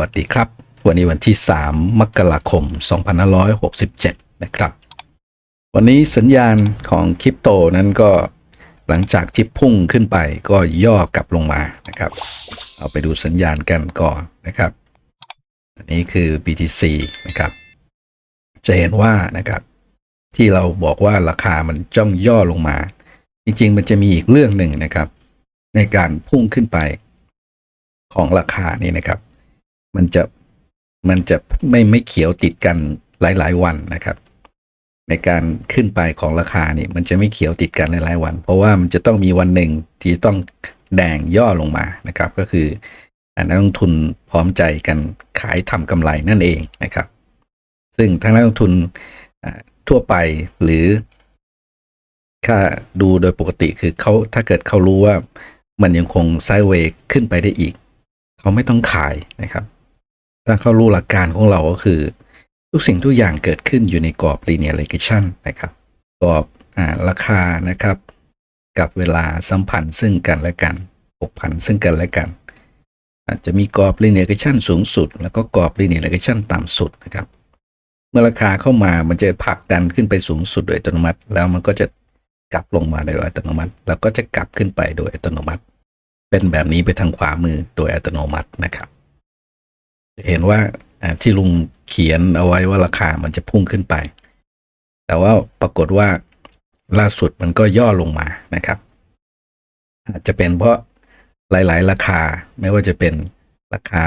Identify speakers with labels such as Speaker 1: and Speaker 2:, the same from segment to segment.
Speaker 1: วัสดีครับ วันนี้วันที่ 3 มกราคม 2567 นะครับ วันนี้สัญญาณของคริปโตนั้นก็หลังจากที่พุ่งขึ้นไปก็ย่อกลับลงมานะครับ เอาไปดูสัญญาณกันก่อนนะครับ อันนี้คือ BTC นะครับ จะเห็นว่านะครับ ที่เราบอกว่าราคามันจ้องย่อลงมา จริงๆ มันจะมีอีกเรื่องหนึ่งนะครับ ในการพุ่งขึ้นไปของราคานี่นะครับ มันจะมันจะไม่ไม่เขียวติดกันหลาย ๆ วันนะครับ ในการขึ้นไปของราคานี่มันจะไม่เขียวติดกันหลาย ๆ วัน เพราะว่ามันจะต้องมีวันหนึ่งที่ต้องแดงย่อลงมานะครับ ก็คืออ่านักลงทุนพร้อมใจกันขายทำกำไรนั่นเองนะครับ ซึ่งทางนักลงทุนทั่วไปหรือค่าดูโดยปกติคือเขาถ้าเกิดเขารู้ว่ามันยังคงไซด์เวย์ขึ้นไปได้อีก เขาไม่ต้องขายนะครับ ถ้าเขารู้หลักการของเราก็คือ ทุกสิ่งทุกอย่างเกิดขึ้นอยู่ในกรอบ linear regression นะครับ กรอบอ่าราคานะครับ กับเวลาสัมพันธ์ซึ่งกันและกันผกพันซึ่งกันและกัน อาจจะมีกรอบ linear regression สูงสุด แล้วก็กรอบ linear regression ต่ำสุดนะครับเมื่อราคาเข้ามามันจะผลักดันขึ้นไปสูงสุดโดยอัตโนมัติ แล้วมันก็จะกลับลงมาโดยอัตโนมัติ แล้วก็จะกลับขึ้นไปโดยอัตโนมัติ เป็นแบบนี้ไปทางขวามือโดยอัตโนมัตินะครับ เห็นว่าที่ลุงเขียนเอาไว้ว่าราคามันจะพุ่งขึ้นไป แต่ว่าปรากฏว่าล่าสุดมันก็ย่อลงมานะครับ อาจจะเป็นเพราะหลาย ๆ ราคาไม่ว่าจะเป็นราคา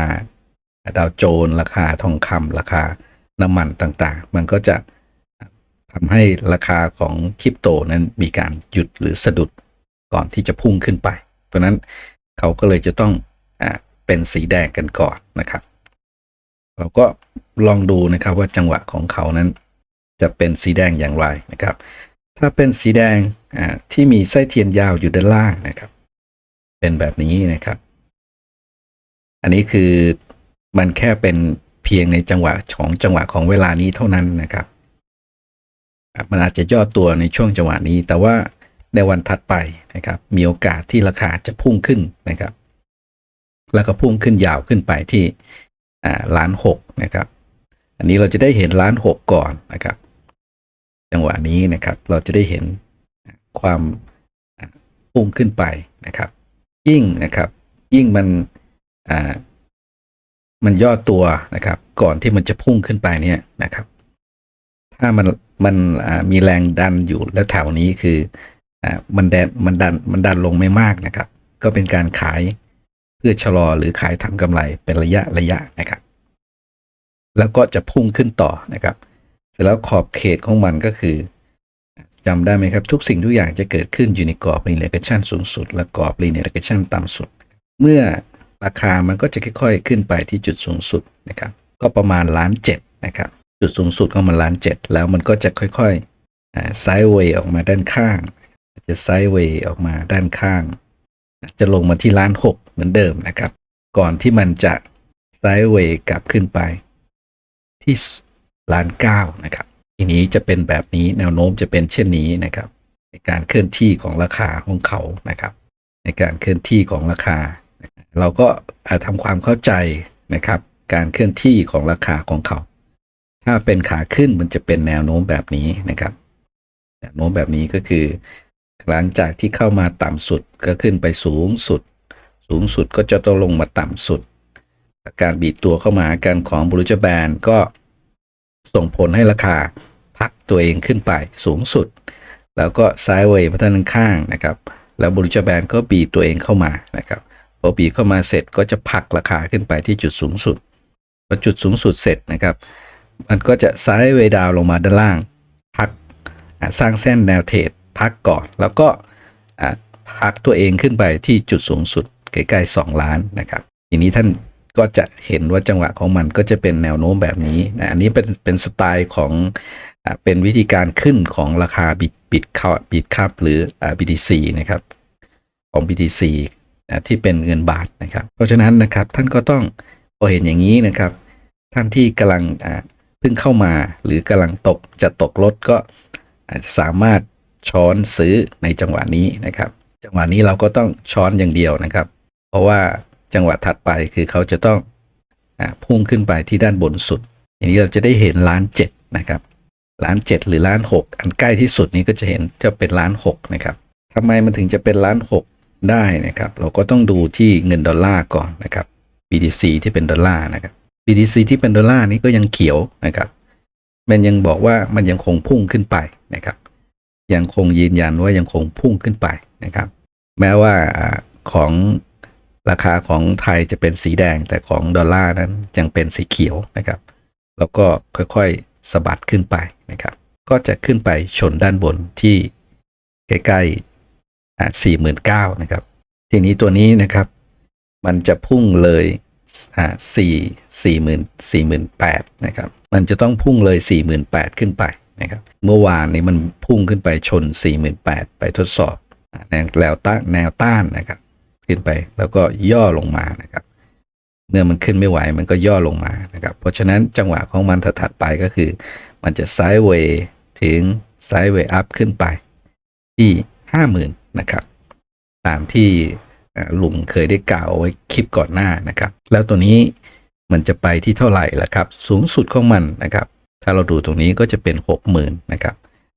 Speaker 1: ดาวโจนส์ราคาทองคำราคาน้ำมันต่างๆ มันก็จะทำให้ราคาของคริปโตนั้นมีการหยุดหรือสะดุดก่อนที่จะพุ่งขึ้นไป เพราะนั้นเขาก็เลยจะต้องอเป็นสีแดงกันก่อนนะครับ เราก็ลองดูนะครับว่าจังหวะของเขานั้น จะเป็นสีแดงอย่างไรนะครับ ถ้าเป็นสีแดงที่มีไส้เทียนยาวอยู่ด้านล่างนะครับ เป็นแบบนี้นะครับ อันนี้คือมันแค่เป็นเพียงในจังหวะของจังหวะของเวลานี้เท่านั้นนะครับ มันอาจจะย่อตัวในช่วงจังหวะนี้ แต่ว่าในวันถัดไปนะครับ มีโอกาสที่ราคาจะพุ่งขึ้นนะครับ แล้วก็พุ่งขึ้นยาวขึ้นไปที่ ล้านหกนะครับ อันนี้เราจะได้เห็นล้านหกก่อนนะครับ จังหวะนี้นะครับเราจะได้เห็นความพุ่งขึ้นไปนะครับ ยิ่งนะครับ ยิ่งมันมันย่อตัวนะครับ ก่อนที่มันจะพุ่งขึ้นไปเนี่ยนะครับ ถ้ามันมันมีแรงดันอยู่แล้วแถวนี้คือมันแดนมันดันมันดันลงไม่มากนะครับ ก็เป็นการขาย เพื่อชะลอหรือขายทำกำไรเป็นระยะระยะนะครับ แล้วก็จะพุ่งขึ้นต่อนะครับ เสร็จแล้วขอบเขตของมันก็คือจำได้ไหมครับ ทุกสิ่งทุกอย่างจะเกิดขึ้นอยู่ในกรอบ linear regression สูงสุด และกรอบ linear regression ต่ำสุด เมื่อราคามันก็จะค่อยๆ ขึ้นไปที่จุดสูงสุดนะครับ ก็ประมาณล้านเจ็ดนะครับจุดสูงสุดของมันล้านเจ็ดแล้วมันก็จะค่อยๆไซด์เวย์ออกมาด้านข้าง จะไซด์เวย์ออกมาด้านข้าง จะลงมาที่ล้านหก เหมือนเดิมนะครับ ก่อนที่มันจะไซด์เวย์กลับขึ้นไป ที่ล้านเก้านะครับ ทีนี้จะเป็นแบบนี้แนวโน้มจะเป็นเช่นนี้นะครับ ในการเคลื่อนที่ของราคาของเขานะครับ ในการเคลื่อนที่ของราคา เราก็อาจทำความเข้าใจนะครับ การเคลื่อนที่ของราคาของเขา ถ้าเป็นขาขึ้นมันจะเป็นแนวโน้มแบบนี้นะครับ แนวโน้มแบบนี้ก็คือ หลังจากที่เข้ามาต่ำสุดก็ขึ้นไปสูงสุด สูงสุดก็จะต้องลงมาต่ำสุด การบีบตัวเข้ามาการของบรูจแบนก็ส่งผลให้ราคาพักตัวเองขึ้นไปสูงสุด แล้วก็ซ้ายเวย์พัฒนาข้างนะครับ แล้วบรูจแบนก็บีบตัวเองเข้ามานะครับพอบีบเข้ามาเสร็จก็จะผักราคาขึ้นไปที่จุดสูงสุดพอจุดสูงสุดเสร็จนะครับ มันก็จะซ้ายเวย์ดาวลงมาด้านล่าง พักสร้างเส้นแนวเทรดพักก่อน แล้วก็พักตัวเองขึ้นไปที่จุดสูงสุด ใกล้ๆ 2 ล้านนะครับ ทีนี้ท่านก็จะเห็นว่าจังหวะของมันก็จะเป็นแนวโน้มแบบนี้นะอันนี้เป็นเป็นสไตล์ของเป็นวิธีการขึ้นของราคาบิตบิตคาบิตคับหรือ BTC นะครับของ BTC นะที่เป็นเงินบาทนะครับ เพราะฉะนั้นนะครับท่านก็ต้องพอเห็นอย่างนี้นะครับ ท่านที่กำลังเพิ่งเข้ามาหรือกำลังตกจะตกรถก็อาจจะสามารถช้อนซื้อในจังหวะนี้นะครับ จังหวะนี้เราก็ต้องช้อนอย่างเดียวนะครับ เพราะว่าจังหวะถัดไปคือเขาจะต้องอพุ่งขึ้นไปที่ด้านบนสุด อย่างนี้เราจะได้เห็นล้านเจ็ดนะครับล้านเจ็ดหรือล้านหกอันใกล้ที่สุดนี้ก็จะเห็นจะเป็นล้านหกนะครับทำไมมันถึงจะเป็นล้านหกได้นะครับ เราก็ต้องดูที่เงินดอลลาร์ก่อนนะครับ BTC ที่เป็นดอลลาร์นะครับ BTC ที่เป็นดอลลาร์นี้ก็ยังเขียวนะครับมันยังบอกว่ามันยังคงพุ่งขึ้นไปนะครับ ยังคงยืนยันว่ายังคงพุ่งขึ้นไปนะครับ แม้ว่าของ ราคาของไทยจะเป็นสีแดงแต่ของดอลลาร์นั้นยังเป็นสีเขียวนะครับ แล้วก็ค่อยๆสะบัดขึ้นไปนะครับ ก็จะขึ้นไปชนด้านบนที่ใกล้ๆอ่า49,000นะครับ ทีนี้ตัวนี้นะครับ มันจะพุ่งเลยอ่าสี่สี่หมื่นสี่หมื่นแปดนะครับ มันจะต้องพุ่งเลยสี่หมื่นแปดขึ้นไปนะครับ เมื่อวานนี้มันพุ่งขึ้นไปชนสี่หมื่นแปดไปทดสอบแนวต้านแนวต้านนะครับ ขึ้นไป แล้วก็ย่อลงมานะครับ เมื่อมันขึ้นไม่ไหวมันก็ย่อลงมานะครับ เพราะฉะนั้นจังหวะของมันถัดไปก็คือ มันจะไซด์เวย์ถึงไซด์เวย์อัพขึ้นไป ที่ห้าหมื่นนะครับ ตามที่ลุงเคยได้กล่าวไว้คลิปก่อนหน้านะครับ แล้วตัวนี้มันจะไปที่เท่าไหร่ล่ะครับ สูงสุดของมันนะครับ ถ้าเราดูตรงนี้ก็จะเป็น 60,000 นะครับ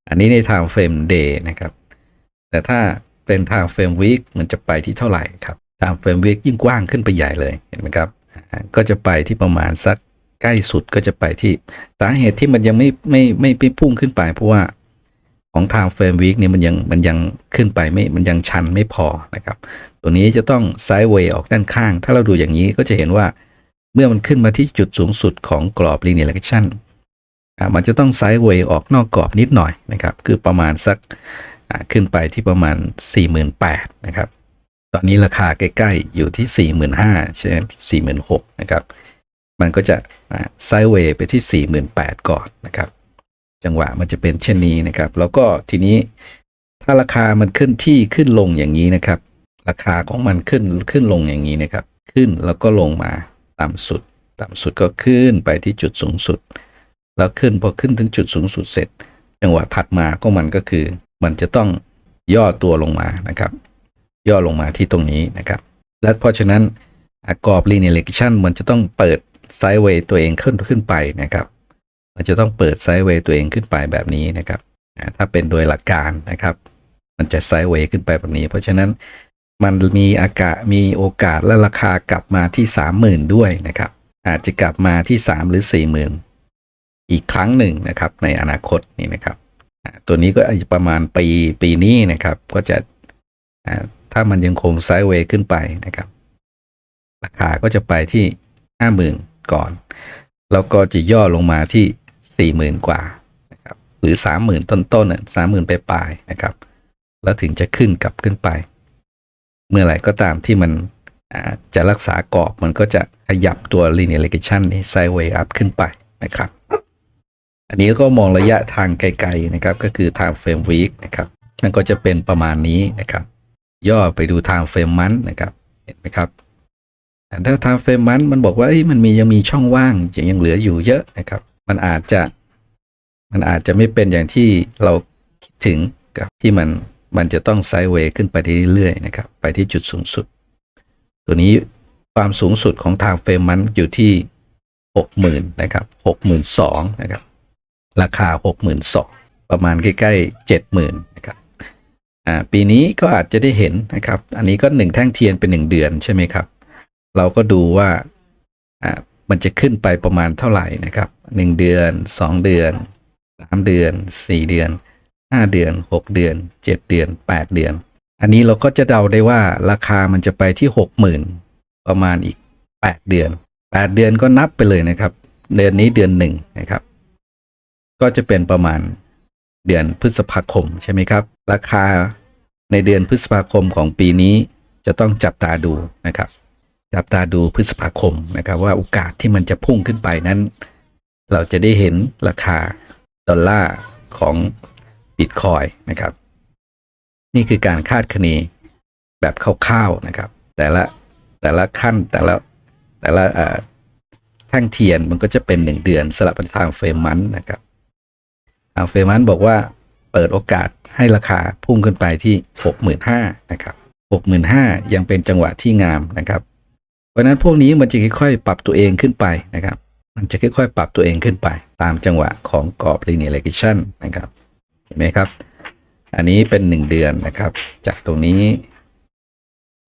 Speaker 1: อันนี้ใน time frame day นะครับ แต่ถ้า เป็น time frame week มันจะไปที่เท่าไหร่ครับ time frame week ยิ่งกว้างขึ้นไปใหญ่เลยเห็นไหมครับ ก็จะไปที่ประมาณสักใกล้สุดก็จะไปที่สาเหตุที่มันยังไม่ไม่ไม่ไม่พุ่งขึ้นไป เพราะว่าของ time frame week เนี่ยมันยังมันยังขึ้นไปไม่มันยังชันไม่พอนะครับ ตัวนี้จะต้องไซด์เวย์ออกด้านข้าง ถ้าเราดูอย่างนี้ก็จะเห็นว่าเมื่อมันขึ้นมาที่จุดสูงสุดของกรอบ linear regression อ่ามันจะต้องไซด์เวย์ออกนอกกรอบนิดหน่อยนะครับ คือประมาณสัก ขึ้นไปที่ประมาณ 48,000นะครับ ตอนนี้ราคาใกล้ๆ อยู่ที่ 45,000ใช่ไหม46,000นะครับ มันก็จะไซด์เวย์ไปที่ 48,000ก่อนนะครับ จังหวะมันจะเป็นเช่นนี้นะครับ แล้วก็ทีนี้ถ้าราคามันขึ้นที่ขึ้นลงอย่างนี้นะครับ ราคาของมันขึ้นขึ้นลงอย่างนี้นะครับ ขึ้นแล้วก็ลงมาต่ำสุด ต่ำสุดก็ขึ้นไปที่จุดสูงสุด แล้วขึ้นพอขึ้นถึงจุดสูงสุดเสร็จ จังหวะถัดมาก็มันก็คือ มันจะต้องย่อตัวลงมานะครับ ย่อลงมาที่ตรงนี้นะครับ และเพราะฉะนั้นกรอบ linear regression มันจะต้องเปิดไซด์เวย์ตัวเองขึ้นขึ้นไปนะครับ มันจะต้องเปิดไซด์เวย์ตัวเองขึ้นไปแบบนี้นะครับถ้าเป็นโดยหลักการนะครับ มันจะไซด์เวย์ขึ้นไปแบบนี้ เพราะฉะนั้นมันมีอากาศมีโอกาสและราคากลับมาที่ 30,000 ด้วยนะครับ อาจจะกลับมาที่ 3 หรือ 40,000 อีกครั้งหนึ่งนะครับในอนาคตนี่นะครับ ตัวนี้ก็ประมาณปีปีนี้นะครับ ก็จะถ้ามันยังคงไซด์เวย์ขึ้นไปนะครับ ราคาก็จะไปที่ 50,000 ก่อน แล้วก็จะย่อลงมาที่ 40,000 กว่านะครับหรือ 30,000 ต้นๆน่ะ30,000ไปปลายๆนะครับ แล้วถึงจะขึ้นกลับขึ้นไป เมื่อไหร่ก็ตามที่มันจะรักษากรอบมันก็จะขยับตัว linear regression นี้ sideways up ขึ้นไปนะครับ อันนี้ก็มองระยะทางไกลๆนะครับ ก็คือ time frame week นะครับมันก็จะเป็นประมาณนี้นะครับ ย่อไปดู time frame month นะครับเห็นไหมครับแต่ถ้า time frame month มันบอกว่ามันมียังมีช่องว่างยังยังเหลืออยู่เยอะนะครับ มันอาจจะมันอาจจะไม่เป็นอย่างที่เราคิดถึงกับที่มันมันจะต้องไซด์เวย์ขึ้นไปเรื่อยๆนะครับ ไปที่จุดสูงสุด ตัวนี้ความสูงสุดของทางเฟรมมันอยู่ที่หกหมื่นนะครับหกหมื่นสองนะครับ ราคาหกหมื่นสองประมาณใกล้ๆเจ็ดหมื่นนะครับปีนี้ก็อาจจะได้เห็นนะครับ อันนี้ก็หนึ่งแท่งเทียนเป็นหนึ่งเดือนใช่ไหมครับ เราก็ดูว่าอ่ามันจะขึ้นไปประมาณเท่าไหร่นะครับหนึ่งเดือนสองเดือนสามเดือนสี่เดือนห้าเดือนหกเดือนเจ็ดเดือนแปดเดือน อันนี้เราก็จะเดาได้ว่าราคามันจะไปที่หกหมื่นประมาณอีกแปดเดือนแปดเดือนก็นับไปเลยนะครับ เดือนนี้เดือนหนึ่งนะครับ ก็จะเป็นประมาณเดือนพฤษภาคมใช่ไหมครับ ราคาในเดือนพฤษภาคมของปีนี้จะต้องจับตาดูนะครับ จับตาดูพฤษภาคมนะครับ ว่าโอกาสที่มันจะพุ่งขึ้นไปนั้น เราจะได้เห็นราคาดอลลาร์ของบิตคอยนะครับ นี่คือการคาดคะเนแบบคร่าวๆนะครับ แต่ละแต่ละขั้นแต่ละแต่ละเอ่อแท่งเทียนมันก็จะเป็นหนึ่งเดือนสลับเป็นทางเฟรมมันนะครับ เฟรมันบอกว่าเปิดโอกาสให้ราคาพุ่งขึ้นไปที่หกหมื่นะครับหกหมื่นห้ายังเป็นจังหวะที่งามนะครับ เพราะฉะนั้นพวกนี้มันจะค่อยๆ ปรับตัวเองขึ้นไปนะครับ มันจะค่อยๆ ปรับตัวเองขึ้นไป ตามจังหวะของกรอบ linear regression นะครับ เห็นไหมครับ อันนี้เป็น 1 เดือนนะครับ จากตรงนี้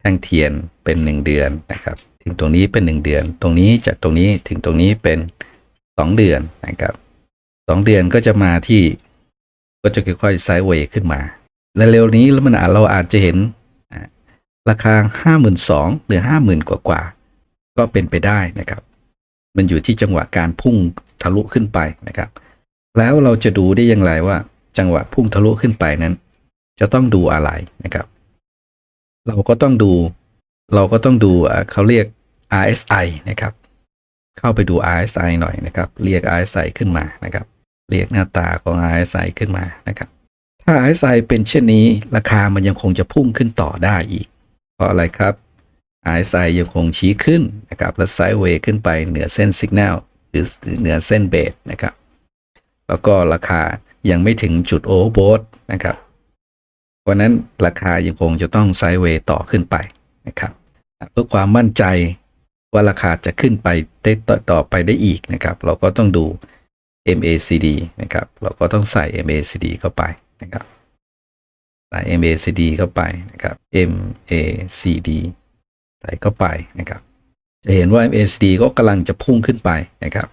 Speaker 1: แท่งเทียนเป็น 1 เดือนนะครับ ถึงตรงนี้เป็น 1 เดือน ตรงนี้จากตรงนี้ถึงตรงนี้เป็น 2 เดือนนะครับ 2เดือนก็จะมาที่ก็จะค่อยๆไซด์เวย์ขึ้นมา และเร็วนี้แล้วมันอาจเราอาจจะเห็นอ่าราคา 52,000หรือ 50,000 กว่ากว่าๆก็เป็นไปได้นะครับ มันอยู่ที่จังหวะการพุ่งทะลุขึ้นไปนะครับ แล้วเราจะดูได้อย่างไรว่า จังหวะพุ่งทะลุขึ้นไปนั้น จะต้องดูอะไรนะครับ เราก็ต้องดู เราก็ต้องดูเขาเรียก RSI นะครับ เข้าไปดู RSI หน่อยนะครับ เรียก RSI ขึ้นมานะครับ เรียกหน้าตาของ RSI ขึ้นมานะครับ ถ้า RSI เป็นเช่นนี้ ราคามันยังคงจะพุ่งขึ้นต่อได้อีก เพราะอะไรครับ RSI ยังคงชี้ขึ้นนะครับและไซด์เวย์ขึ้นไปเหนือเส้นสัญญาณหรือเหนือเส้นเบสนะครับ แล้วก็ราคายังไม่ถึงจุดโอเวอร์โบทนะครับเพราะฉะนั้นราคายังคงจะต้องไซด์เวย์ต่อขึ้นไปนะครับเพื่อความมั่นใจ ว่าราคาจะขึ้นไปได้ต่อต่อไปได้อีกนะครับ เราก็ต้องดู MACD นะครับ เราก็ต้องใส่ MACD เข้าไปนะครับใส่ MACD เข้าไปนะครับ MACD ใส่เข้าไปนะครับ จะเห็นว่า MACD ก็กำลังจะพุ่งขึ้นไปนะครับ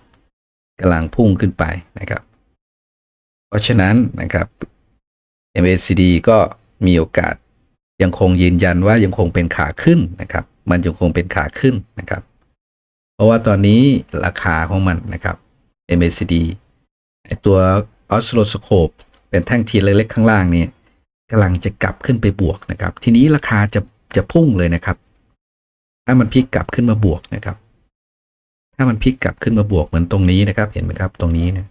Speaker 1: กำลังพุ่งขึ้นไปนะครับ เพราะฉะนั้นนะครับ MACD ก็มีโอกาสยังคงยืนยันว่ายังคงเป็นขาขึ้นนะครับ มันยังคงเป็นขาขึ้นนะครับ ราะว่าตอนนี้ราคาของมันนะครับ MACD ไอตัวออสโ l โ s โ o p e เป็นแท่งเทียนเล็กๆข้างล่างนี้กำลังจะกลับขึ้นไปบวกนะครับ ทีนี้ราคาจะจะพุ่งเลยนะครับ ถ้ามันพลิกกลับขึ้นมาบวกนะครับ ถ้ามันพลิกกลับขึ้นมาบวกเหมือนตรงนี้นะครับ เห็นไหมครับตรงนี้เนี่ย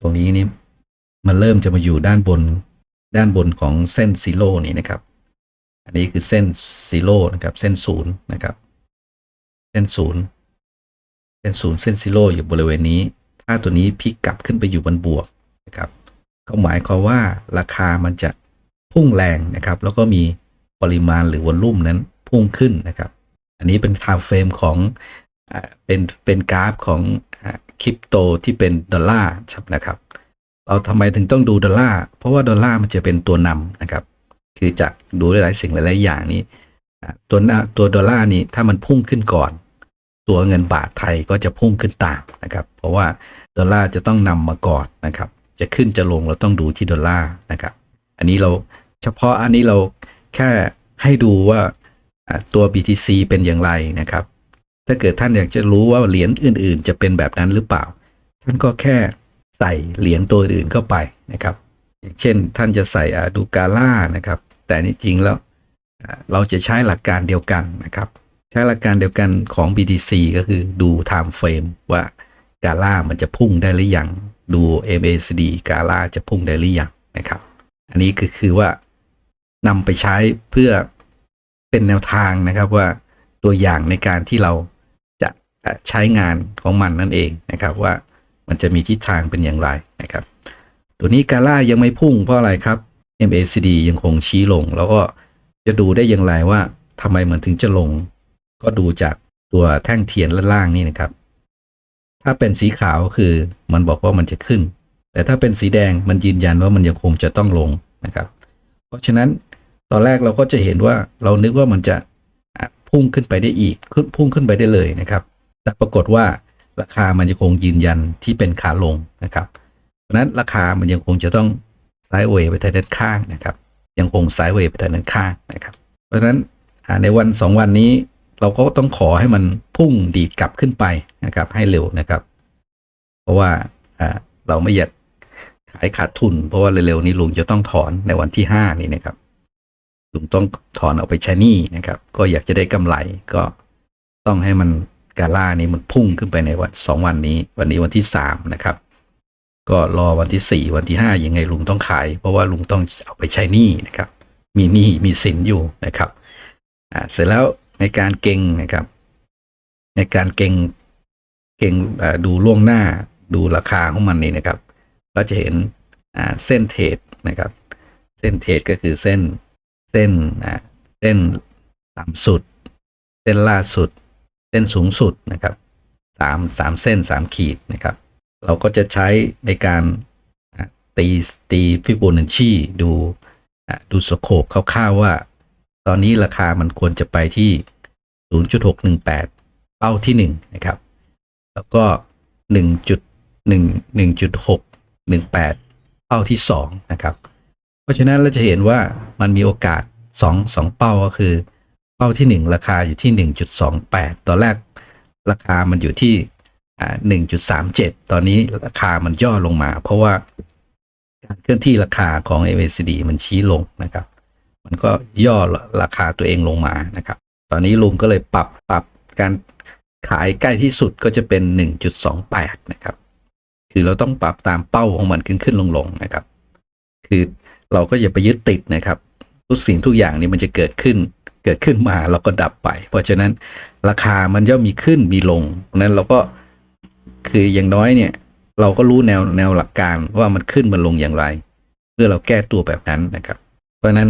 Speaker 1: ตรงนี้นี่มันเริ่มจะมาอยู่ด้านบนด้านบนของเส้นซีโร่นี่นะครับ อันนี้คือเส้นซีโร่นะครับ เส้นศูนย์นะครับ เส้นศูนย์ เส้นศูนย์เส้นซีโร่อยู่บริเวณนี้ ถ้าตัวนี้พลิกกลับขึ้นไปอยู่บนบวกนะครับก็หมายความว่าราคามันจะพุ่งแรงนะครับ แล้วก็มีปริมาณหรือวอลลุ่มนั้นพุ่งขึ้นนะครับ อันนี้เป็น time frame ของเป็นเป็นกราฟของคริปโตที่เป็นดอลลาร์นะครับ เราทำไมถึงต้องดูดอลลาร์เพราะว่าดอลลาร์มันจะเป็นตัวนำนะครับ คือจากดูหลายๆสิ่งหลายๆอย่างนี้ ตัวตัวดอลลาร์นี่ถ้ามันพุ่งขึ้นก่อน ตัวเงินบาทไทยก็จะพุ่งขึ้นตามนะครับ เพราะว่าดอลลาร์จะต้องนำมาก่อนนะครับ จะขึ้นจะลงเราต้องดูที่ดอลลาร์นะครับ อันนี้เราเฉพาะอันนี้เราแค่ให้ดูว่าตัว BTC เป็นอย่างไรนะครับ ถ้าเกิดท่านอยากจะรู้ว่าเหรียญอื่น ๆ จะเป็นแบบนั้นหรือเปล่า ท่านก็แค่ใส่เหรียญตัวอื่นเข้าไปนะครับอย่างเช่นท่านจะใส่ดูกาล่านะครับ แต่นี่จริงแล้วเราจะใช้หลักการเดียวกันนะครับ ใช้หลักการเดียวกันของ BTC ก็คือดู time frame ว่ากาล่ามันจะพุ่งได้หรือยัง ดู MACD กาล่าจะพุ่งได้หรือยังนะครับ อันนี้ก็คือว่านำไปใช้เพื่อเป็นแนวทางนะครับว่าตัวอย่างในการที่เราจะใช้งานของมันนั่นเองนะครับว่ามันจะมีทิศทางเป็นอย่างไรนะครับ ตัวนี้กาล่ายังไม่พุ่งเพราะอะไรครับ MACD ยังคงชี้ลง แล้วก็จะดูได้อย่างไรว่าทำไมมันถึงจะลง ก็ดูจากตัวแท่งเทียนล่างนี่นะครับ ถ้าเป็นสีขาวคือมันบอกว่ามันจะขึ้น แต่ถ้าเป็นสีแดงมันยืนยันว่ามันยังคงจะต้องลงนะครับ เพราะฉะนั้นตอนแรกเราก็จะเห็นว่าเรานึกว่ามันจะพุ่งขึ้นไปได้อีกขึ้นพุ่งขึ้นไปได้เลยนะครับ แต่ปรากฏว่าราคามันยังคงยืนยันที่เป็นขาลงนะครับเพราะนั้นราคามันยังคงจะต้องไซด์เวย์ไปทางด้านข้างนะครับ ยังคงไซด์เวย์ไปทางด้านข้างนะครับ เพราะฉะนั้นในวันสองวันนี้ เราก็ต้องขอให้มันพุ่งดีดกลับขึ้นไปนะครับ ให้เร็วนะครับ เพราะว่าเราไม่อยากขายขาดทุน เพราะว่าเร็วๆนี้ลุงจะต้องถอนในวันที่ห้านี้นะครับ ลุงต้องถอนเอาไปใช้หนี้นะครับ ก็อยากจะได้กำไรก็ต้องให้มันกาล่านี้มันพุ่งขึ้นไปในวันสองวันนี้ วันนี้วันที่สามนะครับ ก็รอวันที่สี่วันที่ห้ายังไงลุงต้องขาย เพราะว่าลุงต้องเอาไปใช้หนี้นะครับ มีหนี้มีสินอยู่นะครับอ่าเสร็จแล้ว ในการเก่งนะครับ ในการเก่งเก่งดูล่วงหน้าดูราคาของมันนี่นะครับเราจะเห็นเส้นเทรดนะครับ เส้นเทรดก็คือเส้นเส้นเส้นต่ำสุด เส้นล่าสุด เส้นสูงสุดนะครับสามสามเส้นสามขีดนะครับ เราก็จะใช้ในการตีตีฟิโบนัชชีดูดูสโคปคร่าวๆว่า ตอนนี้ราคามันควรจะไปที่ 0.618 เป้าที่ 1 นะครับ แล้วก็1.1 1.618 เป้าที่ 2 นะครับ เพราะฉะนั้นเราจะเห็นว่ามันมีโอกาส 2 2 เป้าก็คือ เป้าที่ 1 ราคาอยู่ที่ 1.28 ตอนแรกราคามันอยู่ที่ 1.37 ตอนนี้ราคามันย่อลงมา เพราะว่าการเคลื่อนที่ราคาของ MACD มันชี้ลงนะครับ มันก็ย่อราคาตัวเองลงมานะครับ ตอนนี้ลุงก็เลยปรับปรับการขายใกล้ที่สุดก็จะเป็น 1.28 นะครับ คือเราต้องปรับตามเป้าของมันขึ้นขึ้นลงลงนะครับ คือเราก็อย่าไปยึดติดนะครับ ทุกสิ่งทุกอย่างนี่มันจะเกิดขึ้น เกิดขึ้นมาเราก็ดับไป เพราะฉะนั้นราคามันย่อมมีขึ้นมีลงเพราะนั้นเราก็คืออย่างน้อยเนี่ย เราก็รู้แนวแนวหลักการว่ามันขึ้นมันลงอย่างไร เพื่อเราแก้ตัวแบบนั้นนะครับ เพราะฉะนั้น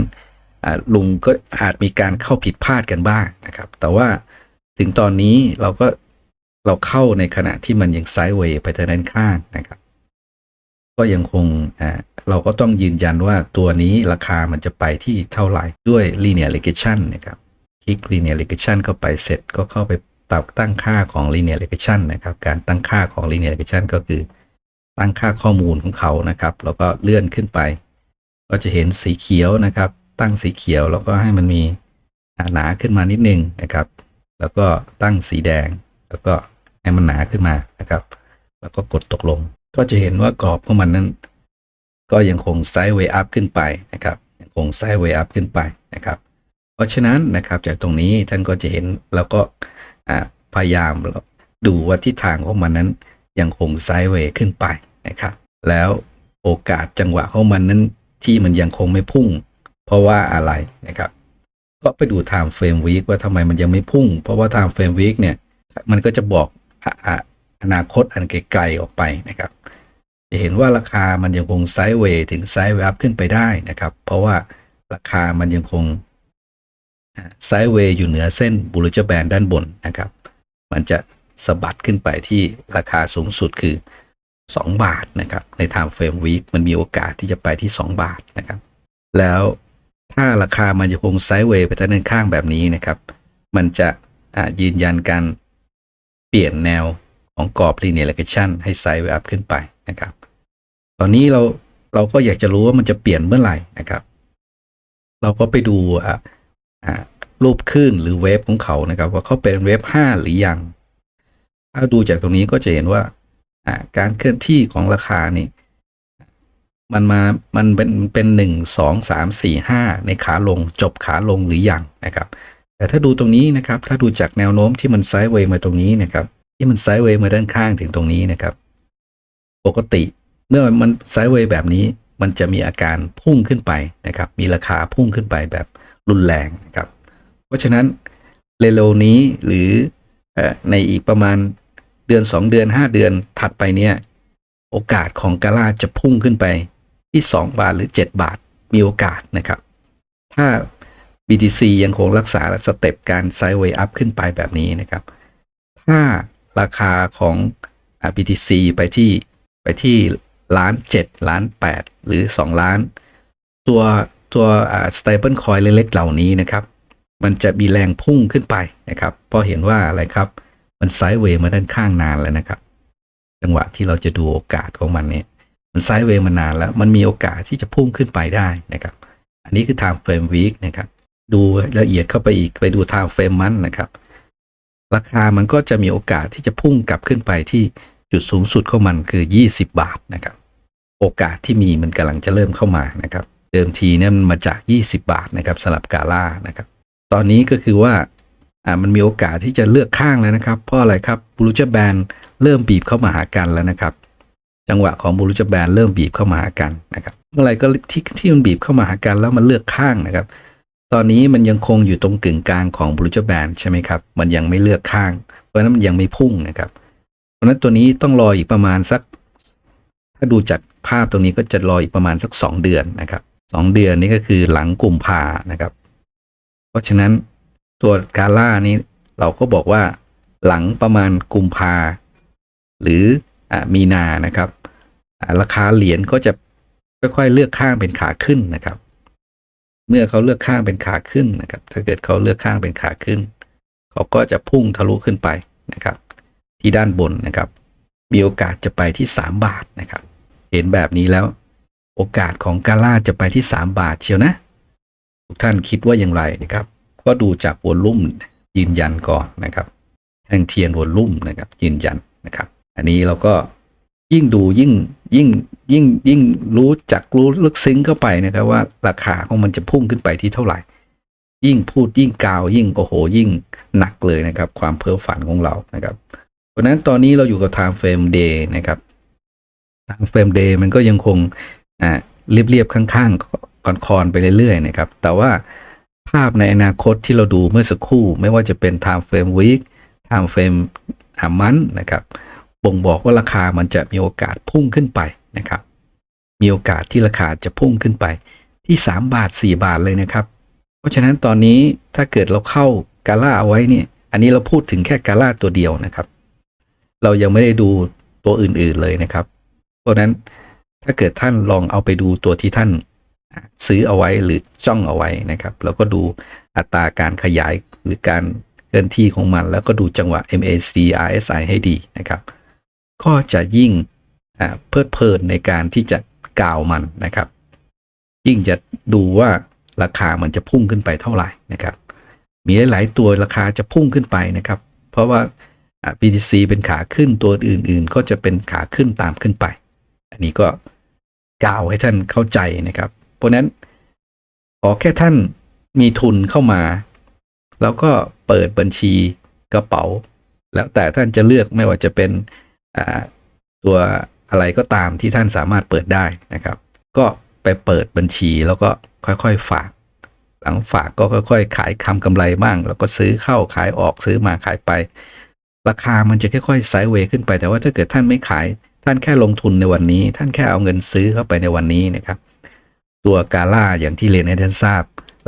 Speaker 1: ลุงก็อาจมีการเข้าผิดพลาดกันบ้างนะครับ แต่ว่าถึงตอนนี้เราก็เราเข้าในขณะที่มันยังไซด์เวย์ไปทางด้านข้างนะครับ ก็ยังคงเราก็ต้องยืนยันว่าตัวนี้ราคามันจะไปที่เท่าไหร่ด้วย linear regression นะครับ คลิก linear regression เข้าไปเสร็จก็เข้าไปตับตั้งค่าของ linear regression นะครับ การตั้งค่าของ linear regression ก็คือ ตั้งค่าข้อมูลของเขานะครับ แล้วก็เลื่อนขึ้นไป ก็จะเห็นสีเขียวนะครับ ตั้งสีเขียวแล้วก็ให้มันมีหนาขึ้นมานิดนึงนะครับ แล้วก็ตั้งสีแดง แล้วก็ให้มันหนาขึ้นมานะครับ แล้วก็กดตกลง ก็จะเห็นว่ากรอบของมันนั้น ก็ยังคงไซด์เวย์อัพขึ้นไปนะครับยังคงไซด์เวย์อัพขึ้นไปนะครับ เพราะฉะนั้นนะครับจากตรงนี้ท่านก็จะเห็นแล้วก็พยายามดูว่าทิศทางของมันนั้นยังคงไซด์เวย์ขึ้นไปนะครับ แล้วโอกาสจังหวะของมันนั้นที่มันยังคงไม่พุ่ง เพราะว่าอะไรนะครับ ก็ไปดู time frame week ว่าทำไมมันยังไม่พุ่ง เพราะว่า time frame week เนี่ย มันก็จะบอกออนาคตอันไกลๆออกไปนะครับ จะเห็นว่าราคามันยังคงไซด์เวย์ถึงไซด์เวย์อัพขึ้นไปได้นะครับ เพราะว่าราคามันยังคงไซด์เวย์อยู่เหนือเส้นบูล l แบนด้านบนนะครับ มันจะสะบัดขึ้นไปที่ราคาสูงสุดคือ 2 บาทนะครับ ใน time frame week มันมีโอกาสที่จะไปที่ 2 บาทนะครับ แล้ว ถ้าราคามันยังคงไซด์เวย์ไปทางด้านข้างแบบนี้นะครับ มันจะยืนยันการเปลี่ยนแนวของกรอบ linear regression ให้ไซด์เวย์อัพขึ้นไปนะครับ ตอนนี้เราเราก็อยากจะรู้ว่ามันจะเปลี่ยนเมื่อไหร่นะครับ เราก็ไปดูรูปคลื่นหรือเวฟของเขานะครับ ว่าเขาเป็นเวฟ5หรือยัง ถ้าดูจากตรงนี้ก็จะเห็นว่าการเคลื่อนที่ของราคานี่ มันมา มันเป็น เป็นหนึ่งสองสามสี่ห้าในขาลงจบขาลงหรือยังนะครับ แต่ถ้าดูตรงนี้นะครับ ถ้าดูจากแนวโน้มที่มันไซด์เวย์มาตรงนี้นะครับ ที่มันไซด์เวย์มาด้านข้างถึงตรงนี้นะครับ ปกติเมื่อมันไซด์เวย์แบบนี้มันจะมีอาการพุ่งขึ้นไปนะครับ มีราคาพุ่งขึ้นไปแบบรุนแรงนะครับ เพราะฉะนั้นเร็วๆนี้หรือเอ่อในอีกประมาณเดือน 2 เดือน 5 เดือนถัดไปเนี่ย โอกาสของกาล่าจะพุ่งขึ้นไป ที่ 2 บาทหรือ 7 บาทมีโอกาสนะครับ ถ้า BTC ยังคงรักษาสเต็ปการไซด์เวย์อัพขึ้นไปแบบนี้นะครับ ถ้าราคาของ BTC ไปที่ไปที่ล้านเจ็ดล้านแปดหรือ 2 ล้าน ตัวตัวอ่า stable coin เล็กๆเหล่านี้นะครับ มันจะมีแรงพุ่งขึ้นไปนะครับเพราะเห็นว่าอะไรครับ มันไซด์เวย์มาด้านข้างนานแล้วนะครับ จังหวะที่เราจะดูโอกาสของมันเนี่ย มันไซด์เวย์มานานแล้ว มันมีโอกาสที่จะพุ่งขึ้นไปได้นะครับ อันนี้คือ time frame week นะครับ ดูละเอียดเข้าไปอีกไปดู time frame month นะครับ ราคามันก็จะมีโอกาสที่จะพุ่งกลับขึ้นไปที่จุดสูงสุดของมันคือ 20 บาทนะครับ โอกาสที่มีมันกำลังจะเริ่มเข้ามานะครับ เดิมทีเนี่ยมันมาจาก 20 บาทนะครับสำหรับกาล่านะครับ ตอนนี้ก็คือว่าอ่ามันมีโอกาสที่จะเลือกข้างแล้วนะครับ เพราะอะไรครับบูรูจแบนเริ่มบีบเข้ามาหากันแล้วนะครับ จังหวะของบูรูจแบนเริ่มบีบเข้ามาหากันนะครับเมื่อไรก็ที่ที่มันบีบเข้ามาหากันแล้วมันเลือกข้างนะครับ ตอนนี้มันยังคงอยู่ตรงกึ่งกลางของบูรูจแบนใช่ไหมครับ มันยังไม่เลือกข้าง เพราะนั้นมันยังไม่พุ่งนะครับ เพราะนั้นตัวนี้ต้องรออีกประมาณสัก ถ้าดูจากภาพตรงนี้ก็จะรออีกประมาณสักสองเดือนนะครับสองเดือนนี้ก็คือหลังกลุ่มพานะครับ เพราะฉะนั้นตัวกาล่านี้เราก็บอกว่าหลังประมาณกุมภาหรือ มีนานะครับราคาเหรียญก็จะค่อยๆเลือกข้างเป็นขาขึ้นนะครับ เมื่อเขาเลือกข้างเป็นขาขึ้นนะครับ ถ้าเกิดเขาเลือกข้างเป็นขาขึ้น เขาก็จะพุ่งทะลุขึ้นไปนะครับ ที่ด้านบนนะครับ มีโอกาสจะไปที่ 3 บาทนะครับ เห็นแบบนี้แล้ว โอกาสของกาล่าจะไปที่ 3 บาทเชียวนะ ทุกท่านคิดว่าอย่างไรนะครับ ก็ดูจากวอลลุ่มยืนยันก่อนนะครับแท่งเทียนวอลลุ่มนะครับยืนยันนะครับ อันนี้เราก็ยิ่งดูยิ่งยิ่งยิ่งยิ่งรู้จักรู้ลึกซึ้งเข้าไปนะครับว่าราคาของมันจะพุ่งขึ้นไปที่เท่าไหร่ ยิ่งพูดยิ่งกาวยิ่งโอ้โห ยิ่งหนักเลยนะครับ ความเพ้อฝันของเรานะครับเพราะนั้นตอนนี้เราอยู่กับ time frame day นะครับ time frame day มันก็ยังคงอ่าเรียบๆข้างๆคอนๆไปเรื่อยๆนะครับ แต่ว่าภาพในอนาคตที่เราดูเมื่อสักครู่ ไม่ว่าจะเป็น time frame week time frame หามันนะครับ บ่งบอกว่าราคามันจะมีโอกาสพุ่งขึ้นไปนะครับ มีโอกาสที่ราคาจะพุ่งขึ้นไปที่ 3 บาท 4 บาทเลยนะครับ เพราะฉะนั้นตอนนี้ถ้าเกิดเราเข้ากาล่าเอาไว้เนี่ย อันนี้เราพูดถึงแค่กาล่าตัวเดียวนะครับ เรายังไม่ได้ดูตัวอื่นๆเลยนะครับ เพราะฉะนั้นถ้าเกิดท่านลองเอาไปดูตัวที่ท่านซื้อเอาไว้หรือจ้องเอาไว้นะครับ แล้วก็ดูอัตราการขยายหรือการเคลื่อนที่ของมัน แล้วก็ดูจังหวะ MAC RSI ให้ดีนะครับ ก็จะยิ่งเพลิดเพลินในการที่จะกล่าวมันนะครับ ยิ่งจะดูว่าราคามันจะพุ่งขึ้นไปเท่าไหร่นะครับ มีหลายๆตัวราคาจะพุ่งขึ้นไปนะครับ เพราะว่า BTC เป็นขาขึ้นตัวอื่น ๆ ก็จะเป็นขาขึ้นตามขึ้นไป อันนี้ก็กล่าวให้ท่านเข้าใจนะครับ เพราะนั้นขอแค่ท่านมีทุนเข้ามา แล้วก็เปิดบัญชีกระเป๋า แล้วแต่ท่านจะเลือกไม่ว่าจะเป็น ตัวอะไรก็ตามที่ท่านสามารถเปิดได้นะครับ ก็ไปเปิดบัญชีแล้วก็ค่อยๆฝาก หลังฝากก็ค่อย ๆ ขายคำกำไรบ้าง แล้วก็ซื้อเข้าขายออกซื้อมาขายไป ราคามันจะค่อยๆไซด์เวย์ขึ้นไป แต่ว่าถ้าเกิดท่านไม่ขาย ท่านแค่ลงทุนในวันนี้ ท่านแค่เอาเงินซื้อเข้าไปในวันนี้นะครับ ตัวกาล่าอย่างที่เรียนให้ท่านทราบ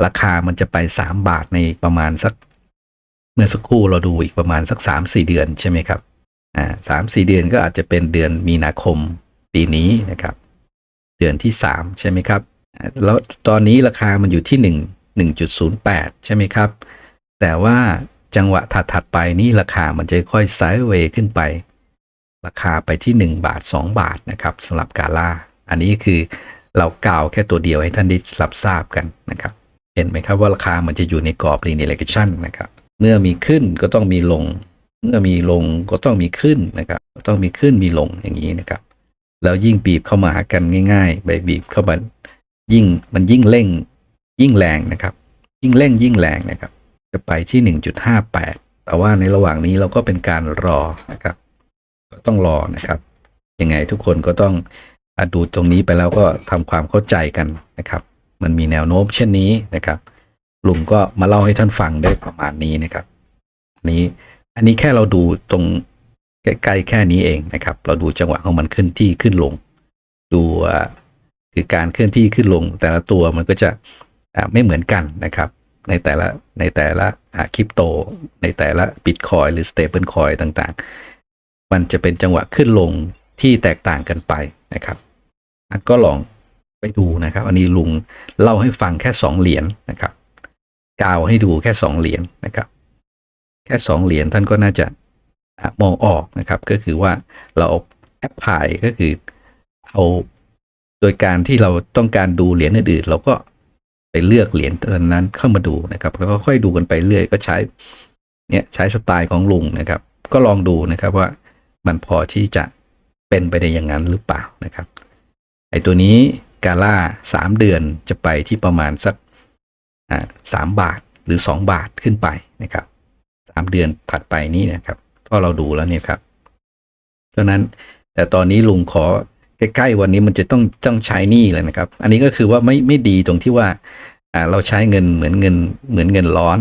Speaker 1: ราคามันจะไป 3 บาทในประมาณสัก เมื่อสักครู่เราดูอีกประมาณสัก 3-4 เดือนใช่ไหมครับ สามสี่เดือนก็อาจจะเป็นเดือนมีนาคมปีนี้นะครับ เดือนที่ 3 ใช่ไหมครับ แล้วตอนนี้ราคามันอยู่ที่ 1 1.08 ใช่ไหมครับ แต่ว่าจังหวะถัดๆไปนี่ราคามันจะค่อยไซด์เวย์ขึ้นไป ราคาไปที่ 1 บาท 2 บาทนะครับสำหรับกาล่า อันนี้คือเรากล่าวแค่ตัวเดียวให้ท่านได้รับทราบกันนะครับ เห็นไหมครับว่าราคามันจะอยู่ในกรอบ linear regression นะครับ เมื่อมีขึ้นก็ต้องมีลง เมื่อมีลงก็ต้องมีขึ้นนะครับก็ต้องมีขึ้นมีลงอย่างนี้นะครับ แล้วยิ่งบีบเข้ามาหากันง่ายๆไปบีบเข้ามายิ่งมันยิ่งเร่งยิ่งแรงนะครับ ยิ่งเร่งยิ่งแรงนะครับ จะไปที่ 1.58 แต่ว่าในระหว่างนี้เราก็เป็นการรอนะครับ ก็ต้องรอนะครับ ยังไงทุกคนก็ต้องอดูตรงนี้ไปแล้วก็ทำความเข้าใจกันนะครับ มันมีแนวโน้มเช่นนี้นะครับลุงก็มาเล่าให้ท่านฟังได้ประมาณนี้นะครับนี้ อันนี้แค่เราดูตรงใกล้ๆแค่นี้เองนะครับ เราดูจังหวะของมันขึ้นที่ขึ้นลง ดูคือการเคลื่อนที่ขึ้นลง แต่ละตัวมันก็จะไม่เหมือนกันนะครับ ในแต่ละในแต่ละคริปโต ในแต่ละบิตคอยหรือสเตเปิลคอยต่างๆ มันจะเป็นจังหวะขึ้นลงที่แตกต่างกันไปนะครับอันก็ลองไปดูนะครับ อันนี้ลุงเล่าให้ฟังแค่สองเหรียญนะครับกาวให้ดูแค่สองเหรียญนะครับ แค่สองเหรียญท่านก็น่าจะมองออกนะครับ ก็คือว่าเราแอปพลายก็คือเอาโดยการที่เราต้องการดูเหรียญอื่นๆเราก็ไปเลือกเหรียญตัวนั้นเข้ามาดูนะครับ แล้วก็ค่อยดูกันไปเรื่อยก็ใช้เนี่ยใช้สไตล์ของลุงนะครับ ก็ลองดูนะครับว่ามันพอที่จะเป็นไปในอย่างนั้นหรือเปล่านะครับไอตัวนี้กาล่าสามเดือนจะไปที่ประมาณสักสามบาทหรือสองบาทขึ้นไปนะครับ สามเดือนถัดไปนี้นะครับก็เราดูแล้วเนี่ยครับเพราะนั้นแต่ตอนนี้ลุงขอใกล้ๆวันนี้มันจะต้องต้องใช้หนี้เลยนะครับ อันนี้ก็คือว่าไม่ไม่ดีตรงที่ว่าอ่าเราใช้เงินเหมือนเงินเหมือนเงินร้อน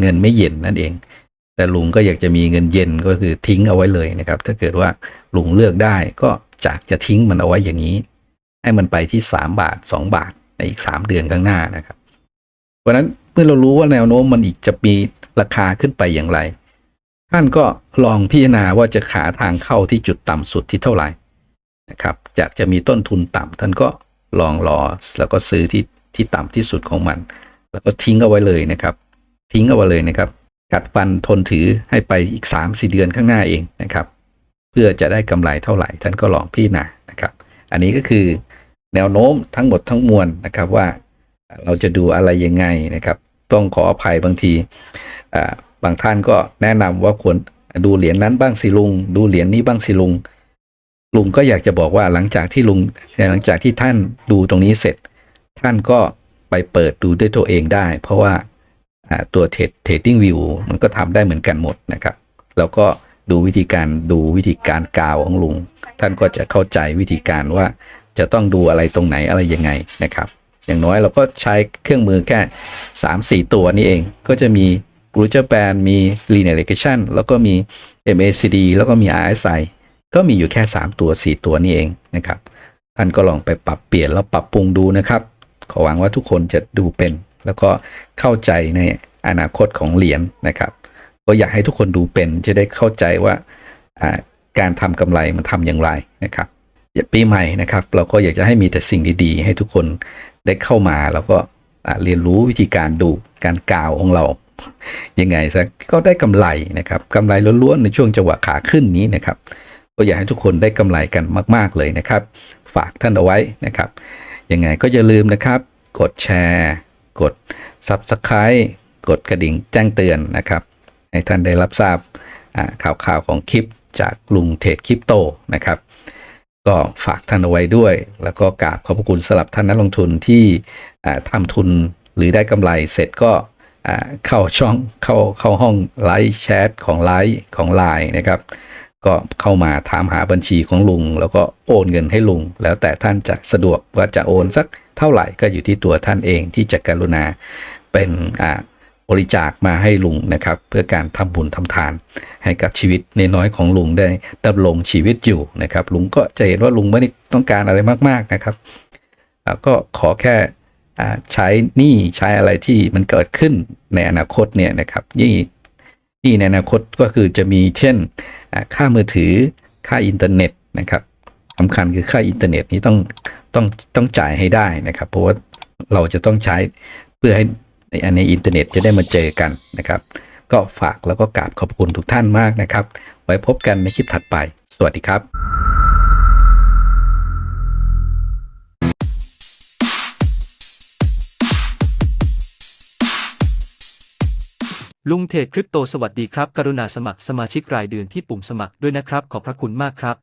Speaker 1: เงินไม่เย็นนั่นเอง แต่ลุงก็อยากจะมีเงินเย็นก็คือทิ้งเอาไว้เลยนะครับ ถ้าเกิดว่าลุงเลือกได้ก็จากจะทิ้งมันเอาไว้อย่างนี้ ให้มันไปที่สามบาทสองบาทในอีกสามเดือนข้างหน้านะครับ เพราะนั้นเมื่อเรารู้ว่าแนวโน้มมันอีกจะมี ราคาขึ้นไปอย่างไร ท่านก็ลองพิจารณาว่าจะขาทางเข้าที่จุดต่ำสุดที่เท่าไหร่นะครับอยากจะมีต้นทุนต่ำท่านก็ลองรอแล้วก็ซื้อที่ที่ต่ำที่สุดของมัน แล้วก็ทิ้งเอาไว้เลยนะครับ ทิ้งเอาไว้เลยนะครับ กัดฟันทนถือให้ไปอีก3 4เดือนข้างหน้าเองนะครับ เพื่อจะได้กำไรเท่าไหร่ ท่านก็ลองพิจารณานะครับ อันนี้ก็คือแนวโน้มทั้งหมดทั้งมวลนะครับว่าเราจะดูอะไรยังไงนะครับ ต้องขออภัยบางที บางท่านก็แนะนำว่าควรดูเหรียญนั้นบ้างสิลุง ดูเหรียญนี้บ้างสิลุง ลุงก็อยากจะบอกว่าหลังจากที่ลุงหลังจากที่ท่านดูตรงนี้เสร็จ ท่านก็ไปเปิดดูด้วยตัวเองได้ เพราะว่าตัวเทรดเทรดดิ้งวิวมันก็ทำได้เหมือนกันหมดนะครับ แล้วก็ดูวิธีการดูวิธีการกาวของลุง ท่านก็จะเข้าใจวิธีการว่าจะต้องดูอะไรตรงไหนอะไรยังไงนะครับ อย่างน้อยเราก็ใช้เครื่องมือแค่ 3-4 ตัวนี้เองก็จะมี g r u j e r Band มี Linear Regression แล้วก็มี MACD แล้วก็มี RSI ก็มีอยู่แค่ 3 ตัว 4 ตัวนี้เองนะครับ ท่านก็ลองไปปรับเปลี่ยนแล้วปรับปรุงดูนะครับ ขอหวังว่าทุกคนจะดูเป็น แล้วก็เข้าใจในอนาคตของเหรียญนะครับ ก็อยากให้ทุกคนดูเป็นจะได้เข้าใจว่าการทำกำไรมันทำอย่างไรนะครับปีใหม่นะครับ เราก็อยากจะให้มีแต่สิ่งดีๆ ให้ทุกคนได้เข้ามาแล้วก็เรียนรู้วิธีการดูการกล่าวของเรา ยังไงซะก็ได้กำไรนะครับกำไรล้วนๆในช่วงจังหวะขาขึ้นนี้นะครับก็อยากให้ทุกคนได้กำไรกันมาก ๆเลยนะครับ ฝากท่านเอาไว้นะครับยังไงก็อย่าลืมนะครับ กดแชร์ กด Subscribe กดกระดิ่งแจ้งเตือนนะครับให้ท่านได้รับทราบอ่าข่าวๆของคลิปจากลุงเทรดคริปโตนะครับก็ฝากท่านเอาไว้ด้วย แล้วก็กราบขอบพระคุณสำหรับท่านนักลงทุนที่ทำทุนหรือได้กำไรเสร็จก็ เข้าช่องเข้าเข้าห้องไลฟ์แชทของไลฟ์ของไลน์นะครับ ก็เข้ามาถามหาบัญชีของลุง แล้วก็โอนเงินให้ลุง แล้วแต่ท่านจะสะดวกว่าจะโอนสักเท่าไหร่ก็อยู่ที่ตัวท่านเองที่จะกรุณาเป็นบริจาคมาให้ลุงนะครับ เพื่อการทำบุญทำทาน ให้กับชีวิตในน้อยของลุงได้ดำรงชีวิตอยู่นะครับ ลุงก็จะเห็นว่าลุงไม่ได้ต้องการอะไรมากๆนะครับก็ขอแค่ ใช้หนี้ใช้อะไรที่มันเกิดขึ้นในอนาคตเนี่ยนะครับยี่หนี้ในอนาคตก็คือจะมีเช่นค่ามือถือค่าอินเทอร์เน็ตนะครับสำคัญคือค่าอินเทอร์เน็ตนี้ต้องต้องต้องจ่ายให้ได้นะครับ เพราะว่าเราจะต้องใช้เพื่อให้ในในอินเทอร์เน็ตจะได้มาเจอกันนะครับ ก็ฝากแล้วก็กราบขอบคุณทุกท่านมากนะครับ ไว้พบกันในคลิปถัดไป สวัสดีครับ
Speaker 2: ลุงเทรดคริปโตสวัสดีครับ กรุณาสมัครสมาชิกรายเดือนที่ปุ่มสมัครด้วยนะครับ ขอบพระคุณมากครับ